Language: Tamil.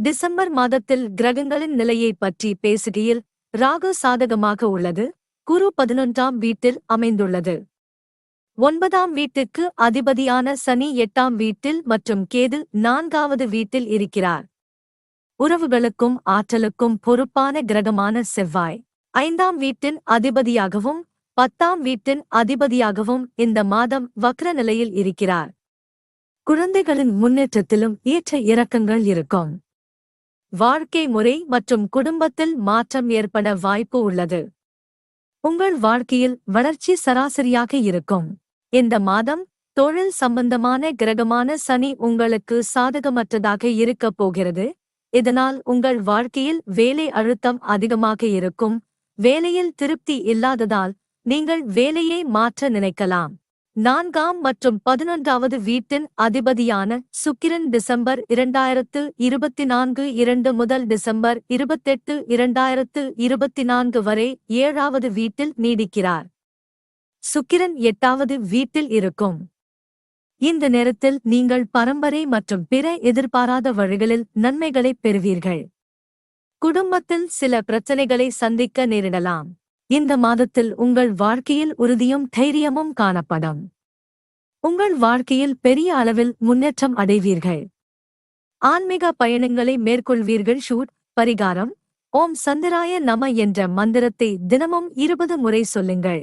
டிசம்பர் மாதத்தில் கிரகங்களின் நிலையை பற்றி பேசுகையில் ராகு சாதகமாக உள்ளது. குரு பதினொன்றாம் வீட்டில் அமைந்துள்ளது. ஒன்பதாம் வீட்டுக்கு அதிபதியான சனி எட்டாம் வீட்டில் மற்றும் கேது நான்காவது வீட்டில் இருக்கிறார். உறவுகளுக்கும் ஆற்றலுக்கும் பொறுப்பான கிரகமான செவ்வாய். ஐந்தாம் வீட்டின் அதிபதியாகவும் பத்தாம் வீட்டின் அதிபதியாகவும் இந்த மாதம் வக்ர நிலையில் இருக்கிறார். குழந்தைகளின் முன்னேற்றத்திலும் ஏற்ற இறக்கங்கள் இருக்கும். வாழ்க்கை முறை மற்றும் குடும்பத்தில் மாற்றம் ஏற்பட வாய்ப்பு உள்ளது. உங்கள் வாழ்க்கையில் வளர்ச்சி சராசரியாக இருக்கும். இந்த மாதம் தொழில் சம்பந்தமான கிரகமான சனி உங்களுக்கு சாதகமற்றதாக இருக்கப் போகிறது. இதனால் உங்கள் வாழ்க்கையில் வேலை அழுத்தம் அதிகமாக இருக்கும். வேலையில் திருப்தி இல்லாததால் நீங்கள் வேலையை மாற்ற நினைக்கலாம். நான்காம் மற்றும் பதினொன்றாவது வீட்டின் அதிபதியான சுக்கிரன் டிசம்பர் இரண்டாயிரத்து இருபத்தி நான்கு இரண்டு முதல் டிசம்பர் இருபத்தெட்டு இரண்டாயிரத்து இருபத்தி நான்கு வரை ஏழாவது வீட்டில் நீடிக்கிறார். சுக்கிரன் எட்டாவது வீட்டில் இருக்கும். இந்த நேரத்தில் நீங்கள் பரம்பரை மற்றும் பிற எதிர்பாராத வழிகளில் நன்மைகளைப் பெறுவீர்கள். குடும்பத்தில் சில பிரச்சனைகளை சந்திக்க நேரிடலாம். இந்த மாதத்தில் உங்கள் வாழ்க்கையில் உறுதியும் தைரியமும் காணப்படும். உங்கள் வாழ்க்கையில் பெரிய அளவில் முன்னேற்றம் அடைவீர்கள். ஆன்மீக பயணங்களை மேற்கொள்வீர்கள். ஷூட் பரிகாரம். ஓம் சந்திராய நம என்ற மந்திரத்தை தினமும் இருபது முறை சொல்லுங்கள்.